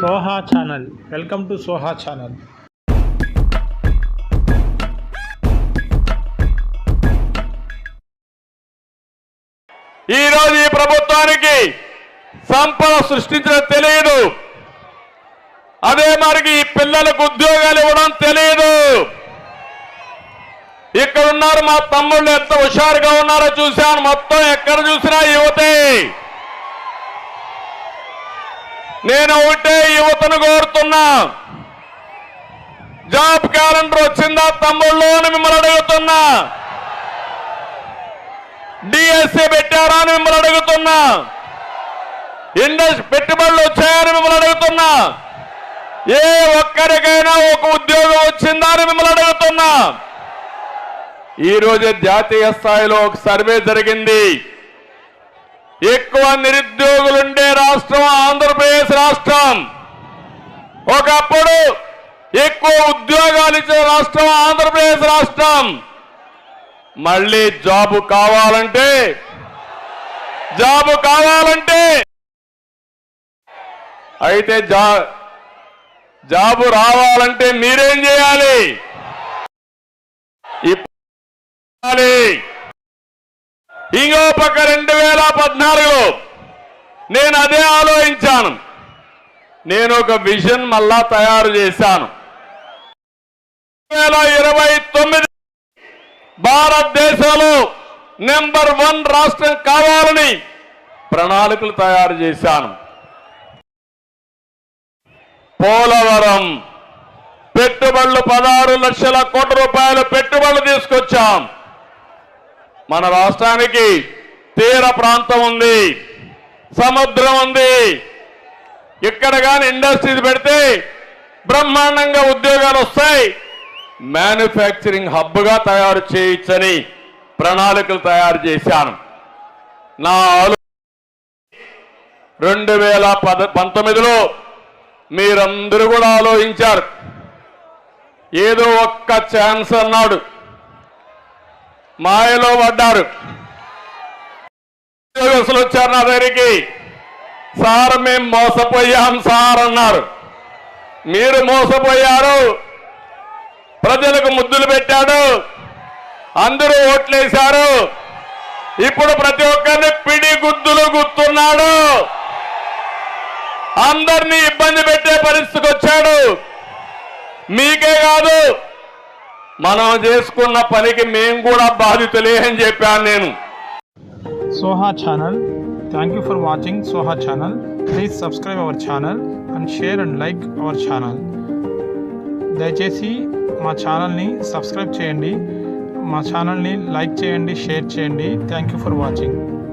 Soha channel. Welcome to Soha channel. ఈ రోజు ఈ ప్రభుత్వానికి సంపద సృష్టించడం తెలియదు అదే మరికి ఈ పిల్లలకు ఉద్యోగాలు ఇవ్వడం తెలియదు ఇక్కడ ఉన్నారు మా తమ్ముళ్ళు ఎంత హుషారుగా ఉన్నారో చూశాను. మొత్తం ఎక్కడ చూసినా యువతే. నేను ఒకటే యువతను కోరుతున్నా. జాబ్ క్యాలెండర్ వచ్చిందా తమ్ముళ్ళు అని మిమ్మల్ని అడుగుతున్నా. డిఎస్సి పెట్టారా అని మిమ్మల్ని అడుగుతున్నా. ఇండస్ట్రీ పెట్టుబడులు వచ్చాయని మిమ్మల్ని అడుగుతున్నా. ఏ ఒక్కరికైనా ఒక ఉద్యోగం వచ్చిందా అని మిమ్మల్ని అడుగుతున్నా. ఈ జాతీయ స్థాయిలో ఒక సర్వే జరిగింది. ఎక్కువ నిరుద్యోగులుండే రాష్ట్రం ఆంధ్రప్రదేశ్ ఒకప్పుడు ఎక్కువ ఉద్యోగాలు ఇచ్చే రాష్ట్రం ఆంధ్రప్రదేశ్ రాష్ట్రం. మళ్ళీ జాబు కావాలంటే జాబు కావాలంటే. అయితే జా జాబు రావాలంటే మీరేం చేయాలి? ఇప్పుడు చేయాలి. ఇంకో పక్క రెండు వేల పద్నాలుగులో నేను అదే ఆలోచించాను. నేను ఒక విజన్ మళ్ళా తయారు చేశాను. వేల ఇరవై తొమ్మిది భారతదేశంలో నెంబర్ వన్ రాష్ట్రం కావాలని ప్రణాళికలు తయారు చేశాను. పోలవరం పెట్టుబడులు పదహారు లక్షల కోట్ల రూపాయల పెట్టుబడులు తీసుకొచ్చాం. మన రాష్ట్రానికి తీర ప్రాంతం ఉంది సముద్రం ఉంది ఇక్కడ కానీ ఇండస్ట్రీస్ పెడితే బ్రహ్మాండంగా ఉద్యోగాలు వస్తాయి. మ్యానుఫ్యాక్చరింగ్ హబ్గా తయారు చేయొచ్చని ప్రణాళికలు తయారు చేశాను. నా ఆలో రెండు వేల పద పంతొమ్మిదిలో మీరందరూ కూడా ఆలోచించారు. ఏదో ఒక్క ఛాన్స్ అన్నాడు. మాయలో పడ్డారు. ఉద్యోగస్తులు వచ్చారు నా దగ్గరికి. సార్ మేము మోసపోయాం సార్ అన్నారు మీరు మోసపోయారు. ప్రజలకు ముద్దులు పెట్టాడు. అందరూ ఓట్లేశారు. ఇప్పుడు ప్రతి ఒక్కరిని పిడి గుద్దులు గుర్తున్నాడు. అందరినీ ఇబ్బంది పెట్టే పరిస్థితికి వచ్చాడు. మీకే కాదు మనం చేసుకున్న పనికి మేము కూడా బాధితులే అని చెప్పాను నేను. Soha channel thank you for watching Soha channel please subscribe our channel and share and like our channel దయచేసి మా ఛానల్ని సబ్స్క్రైబ్ చేయండి. మా ఛానల్ని లైక్ చేయండి షేర్ చేయండి. Thank you for watching